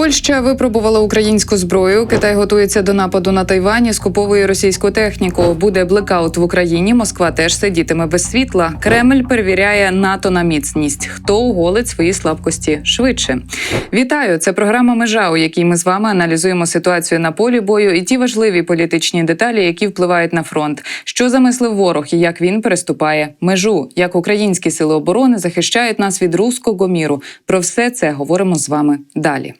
Польща випробувала українську зброю. Китай готується до нападу на Тайвані, скуповує російську техніку. Буде блекаут в Україні. Москва теж сидітиме без світла. Кремль перевіряє НАТО на міцність. Хто оголить свої слабкості швидше? Вітаю! Це програма Межа, у якій ми з вами аналізуємо ситуацію на полі бою і ті важливі політичні деталі, які впливають на фронт. Що замислив ворог і як він переступає межу, як українські сили оборони захищають нас від руського міру. Про все це говоримо з вами далі.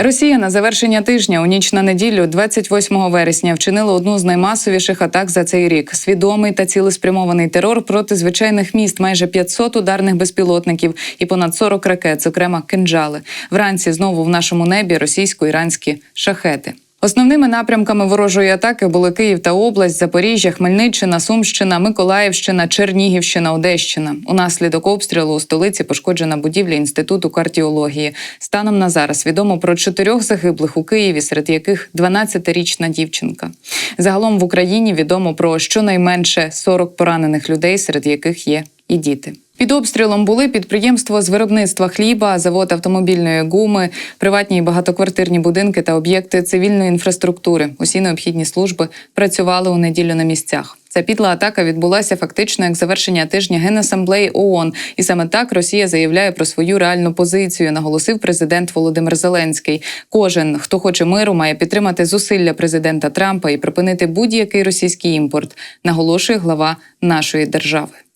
Росія на завершення тижня у ніч на неділю, 28 вересня, вчинила одну з наймасовіших атак за цей рік. Свідомий та цілеспрямований терор проти звичайних міст, майже 500 ударних безпілотників і понад 40 ракет, зокрема кинджали. Вранці знову в нашому небі російсько-іранські шахети. Основними напрямками ворожої атаки були Київ та область, Запоріжжя, Хмельниччина, Сумщина, Миколаївщина, Чернігівщина, Одещина. Унаслідок обстрілу у столиці пошкоджена будівля інституту кардіології. Станом на зараз відомо про чотирьох загиблих у Києві, серед яких 12-річна дівчинка. Загалом в Україні відомо про щонайменше 40 поранених людей, серед яких є і діти. Під обстрілом були підприємство з виробництва хліба, завод автомобільної гуми, приватні і багатоквартирні будинки та об'єкти цивільної інфраструктури. Усі необхідні служби працювали у неділю на місцях. Ця підла атака відбулася фактично як завершення тижня Генасамблеї ООН. І саме так Росія заявляє про свою реальну позицію, наголосив президент Володимир Зеленський. Кожен, хто хоче миру, має підтримати зусилля президента Трампа і припинити будь-який російський імпорт, наголошує глава нашої держави.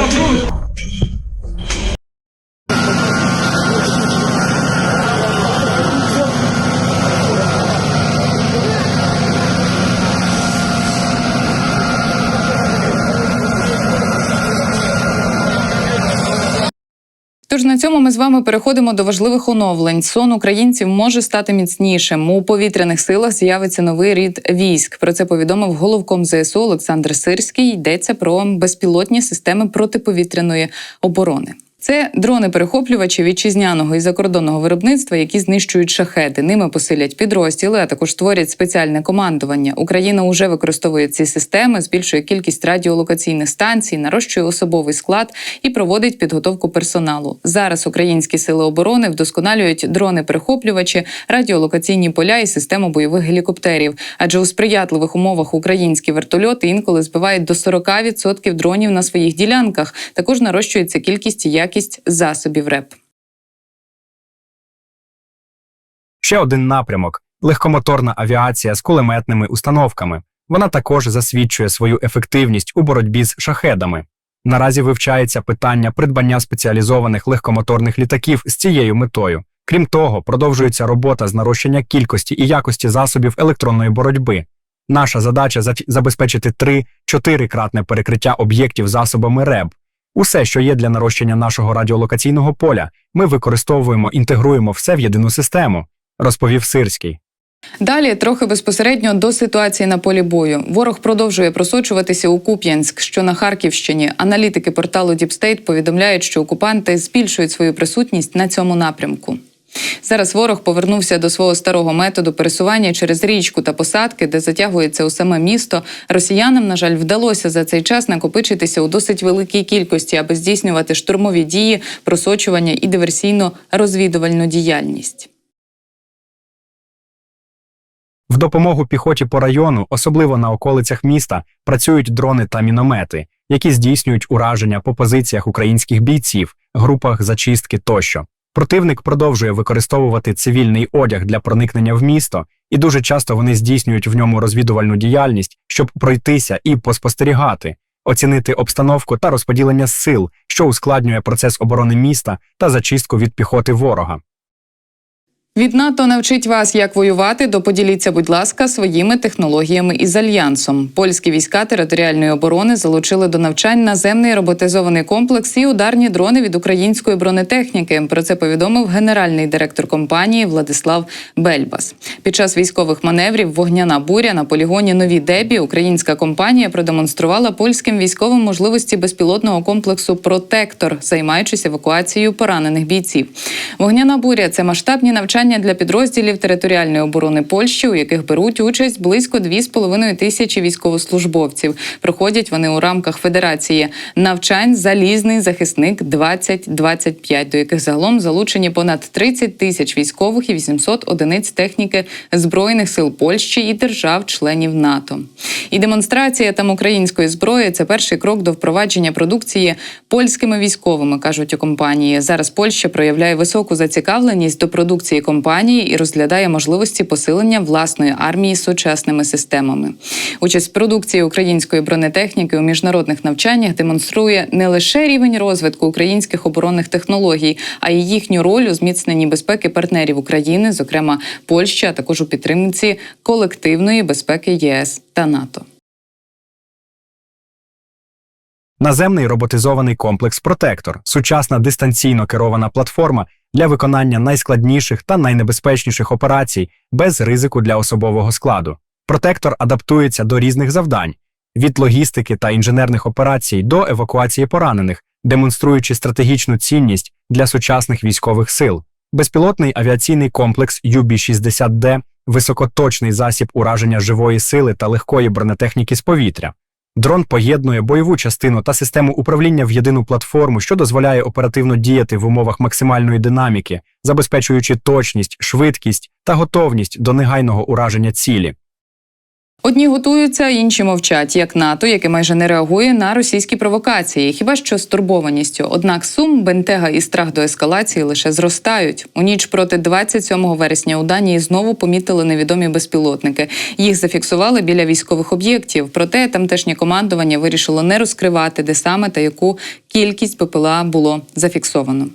Santa Cruz. Тож на цьому ми з вами переходимо до важливих оновлень. Сон українців може стати міцнішим. У повітряних силах з'явиться новий рід військ. Про це повідомив головком ЗСУ Олександр Сирський. Йдеться про безпілотні системи протиповітряної оборони. Це дрони-перехоплювачі вітчизняного і закордонного виробництва, які знищують шахети. Ними посилять підрозділи, а також створять спеціальне командування. Україна вже використовує ці системи, збільшує кількість радіолокаційних станцій, нарощує особовий склад і проводить підготовку персоналу. Зараз українські сили оборони вдосконалюють дрони-перехоплювачі, радіолокаційні поля і систему бойових гелікоптерів. Адже у сприятливих умовах українські вертольоти інколи збивають до 40% дронів на своїх ділянках. Також нарощується кількість і якість засобів РЕП. Ще один напрямок легкомоторна авіація з кулеметними установками. Вона також засвідчує свою ефективність у боротьбі з шахедами. Наразі вивчається питання придбання спеціалізованих легкомоторних літаків з цією метою. Крім того, продовжується робота з нарощення кількості і якості засобів електронної боротьби. Наша задача забезпечити 3-4 кратне перекриття об'єктів засобами РЕБ. Усе, що є для нарощення нашого радіолокаційного поля, ми використовуємо, інтегруємо все в єдину систему, розповів Сирський. Далі трохи безпосередньо до ситуації на полі бою. Ворог продовжує просочуватися у Куп'янськ, що на Харківщині. Аналітики порталу Діпстейт повідомляють, що окупанти збільшують свою присутність на цьому напрямку. Зараз ворог повернувся до свого старого методу пересування через річку та посадки, де затягується у саме місто. Росіянам, на жаль, вдалося за цей час накопичитися у досить великій кількості, аби здійснювати штурмові дії, просочування і диверсійно-розвідувальну діяльність. В допомогу піхоті по району, особливо на околицях міста, працюють дрони та міномети, які здійснюють ураження по позиціях українських бійців, групах зачистки тощо. Противник продовжує використовувати цивільний одяг для проникнення в місто, і дуже часто вони здійснюють в ньому розвідувальну діяльність, щоб пройтися і поспостерігати, оцінити обстановку та розподілення сил, що ускладнює процес оборони міста та зачистку від піхоти ворога. Від НАТО навчить вас, як воювати. Доподіліться, будь ласка, своїми технологіями із альянсом. Польські війська територіальної оборони залучили до навчань наземний роботизований комплекс і ударні дрони від української бронетехніки. Про це повідомив генеральний директор компанії Владислав Бельбас. Під час військових маневрів вогняна буря на полігоні Нові Дебі українська компанія продемонструвала польським військовим можливості безпілотного комплексу Протектор, займаючись евакуацією поранених бійців. Вогняна буря це масштабні навчання навчання для підрозділів територіальної оборони Польщі, у яких беруть участь близько 2,5 тисячі військовослужбовців. Проходять вони у рамках Федерації навчань Залізний захисник 2025 до яких загалом залучені понад 30 тисяч військових і 800 одиниць техніки збройних сил Польщі і держав-членів НАТО. І демонстрація там української зброї це перший крок до впровадження продукції польськими військовими, кажуть у компанії. Зараз Польща проявляє високу зацікавленість до продукції компанії і розглядає можливості посилення власної армії сучасними системами. Участь в продукції української бронетехніки у міжнародних навчаннях демонструє не лише рівень розвитку українських оборонних технологій, а й їхню роль у зміцненні безпеки партнерів України, зокрема Польщі, а також у підтримці колективної безпеки ЄС та НАТО. Наземний роботизований комплекс Протектор сучасна дистанційно керована платформа для виконання найскладніших та найнебезпечніших операцій без ризику для особового складу. Протектор адаптується до різних завдань від логістики та інженерних операцій до евакуації поранених, демонструючи стратегічну цінність для сучасних військових сил. Безпілотний авіаційний комплекс UB-60D – високоточний засіб ураження живої сили та легкої бронетехніки з повітря. Дрон поєднує бойову частину та систему управління в єдину платформу, що дозволяє оперативно діяти в умовах максимальної динаміки, забезпечуючи точність, швидкість та готовність до негайного ураження цілі. Одні готуються, інші мовчать, як НАТО, яке майже не реагує на російські провокації, хіба що з турбованістю. Однак сум, бентега і страх до ескалації лише зростають. У ніч проти 27 вересня у Данії знову помітили невідомі безпілотники. Їх зафіксували біля військових об'єктів. Проте тамтешнє командування вирішило не розкривати, де саме та яку кількість БПЛА було зафіксовано.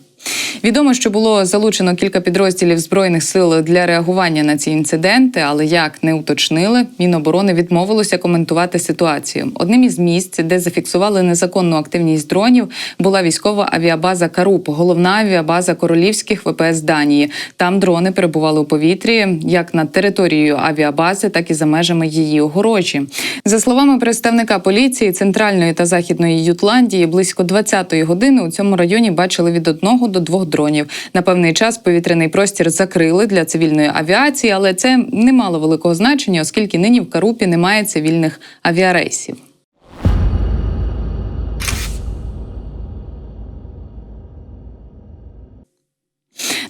Відомо, що було залучено кілька підрозділів збройних сил для реагування на ці інциденти, але як не уточнили, Міноборони відмовилося коментувати ситуацію. Одним із місць, де зафіксували незаконну активність дронів, була військова авіабаза Каруп, головна авіабаза королівських ВПС Данії. Там дрони перебували у повітрі як над територією авіабази, так і за межами її огорожі. За словами представника поліції центральної та західної Ютландії, близько 20-ї години у цьому районі бачили від одного до двох дронів. На певний час повітряний простір закрили для цивільної авіації, але це не мало великого значення, оскільки нині в Карупі немає цивільних авіарейсів.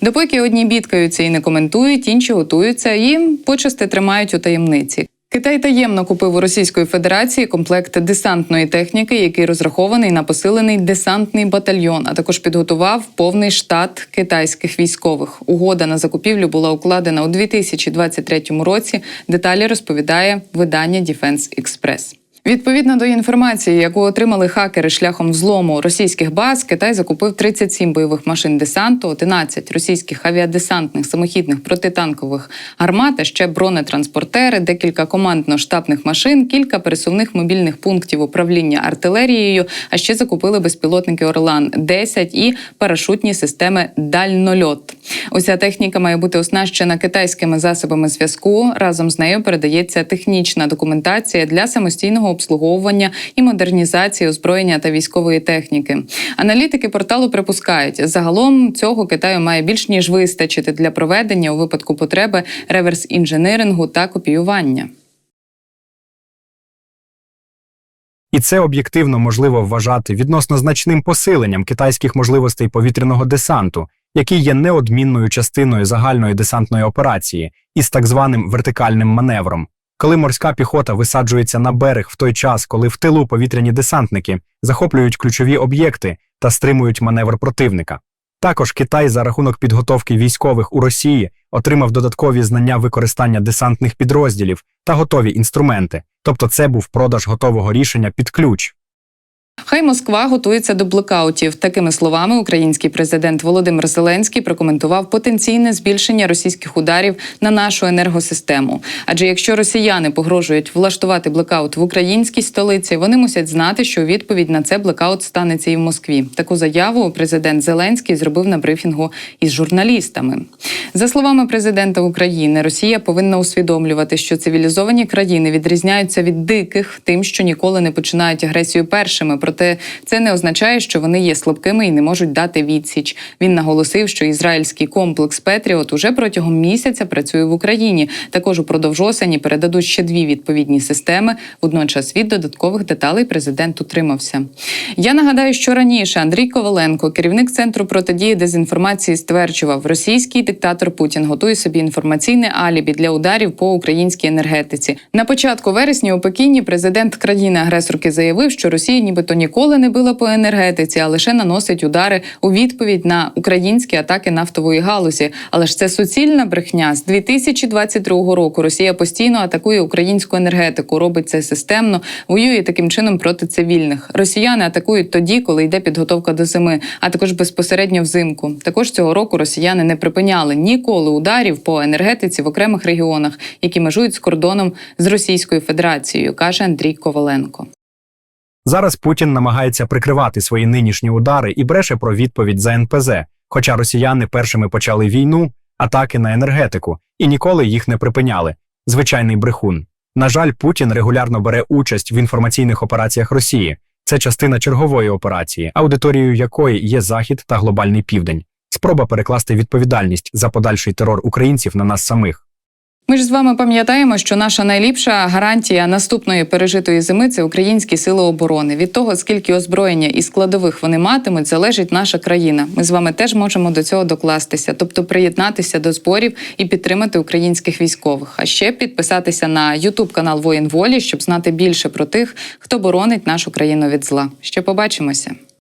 Допоки одні бідкаються і не коментують, інші готуються і почасти тримають у таємниці. Китай таємно купив у Російської Федерації комплект десантної техніки, який розрахований на посилений десантний батальйон, а також підготував повний штат китайських військових. Угода на закупівлю була укладена у 2023 році. Деталі розповідає видання Defense Express. Відповідно до інформації, яку отримали хакери шляхом взлому російських баз, Китай закупив 37 бойових машин десанту, 11 російських авіадесантних самохідних протитанкових гармат, ще бронетранспортери, декілька командно-штабних машин, кілька пересувних мобільних пунктів управління артилерією. А ще закупили безпілотники Орлан 10 і парашутні системи Дальнольот. Уся техніка має бути оснащена китайськими засобами зв'язку. Разом з нею передається технічна документація для самостійного обслуговування і модернізації озброєння та військової техніки. Аналітики порталу припускають, загалом цього Китаю має більш ніж вистачити для проведення у випадку потреби реверс інженерингу та копіювання. І це об'єктивно можливо вважати відносно значним посиленням китайських можливостей повітряного десанту, який є неодмінною частиною загальної десантної операції із так званим вертикальним маневром. Коли морська піхота висаджується на берег в той час, коли в тилу повітряні десантники захоплюють ключові об'єкти та стримують маневр противника. Також Китай за рахунок підготовки військових у Росії отримав додаткові знання використання десантних підрозділів та готові інструменти, тобто це був продаж готового рішення під ключ. Хай Москва готується до блекаутів. Такими словами, український президент Володимир Зеленський прокоментував потенційне збільшення російських ударів на нашу енергосистему. Адже якщо росіяни погрожують влаштувати блекаут в українській столиці, вони мусять знати, що відповідь на це блекаут станеться і в Москві. Таку заяву президент Зеленський зробив на брифінгу із журналістами. За словами президента України, Росія повинна усвідомлювати, що цивілізовані країни відрізняються від диких, тим, що ніколи не починають агресію першими Проте це не означає, що вони є слабкими і не можуть дати відсіч. Він наголосив, що ізраїльський комплекс Петріот уже протягом місяця працює в Україні. Також упродовж осені передадуть ще дві відповідні системи. Водночас від додаткових деталей президент утримався. Я нагадаю, що раніше Андрій Коваленко, керівник центру протидії дезінформації, стверджував, російський диктатор Путін готує собі інформаційне алібі для ударів по українській енергетиці. На початку вересня у Пекіні президент країни-агресорки заявив, що Росія нібито ніколи не била по енергетиці, а лише наносить удари у відповідь на українські атаки нафтової галузі. Але ж це суцільна брехня. З 2022 року Росія постійно атакує українську енергетику, робить це системно, воює таким чином проти цивільних. Росіяни атакують тоді, коли йде підготовка до зими, а також безпосередньо взимку. Також цього року росіяни не припиняли ніколи ударів по енергетиці в окремих регіонах, які межують з кордоном з Російською Федерацією, каже Андрій Коваленко. Зараз Путін намагається прикривати свої нинішні удари і бреше про відповідь за НПЗ, хоча росіяни першими почали війну, атаки на енергетику і ніколи їх не припиняли. Звичайний брехун. На жаль, Путін регулярно бере участь в інформаційних операціях Росії. Це частина чергової операції, аудиторією якої є Захід та глобальний південь. Спроба перекласти відповідальність за подальший терор українців на нас самих. Ми ж з вами пам'ятаємо, що наша найліпша гарантія наступної пережитої зими це українські сили оборони. Від того, скільки озброєння і складових вони матимуть, залежить наша країна. Ми з вами теж можемо до цього докластися, тобто приєднатися до зборів і підтримати українських військових. А ще підписатися на Ютуб канал Воїн Волі, щоб знати більше про тих, хто боронить нашу країну від зла. Ще побачимося.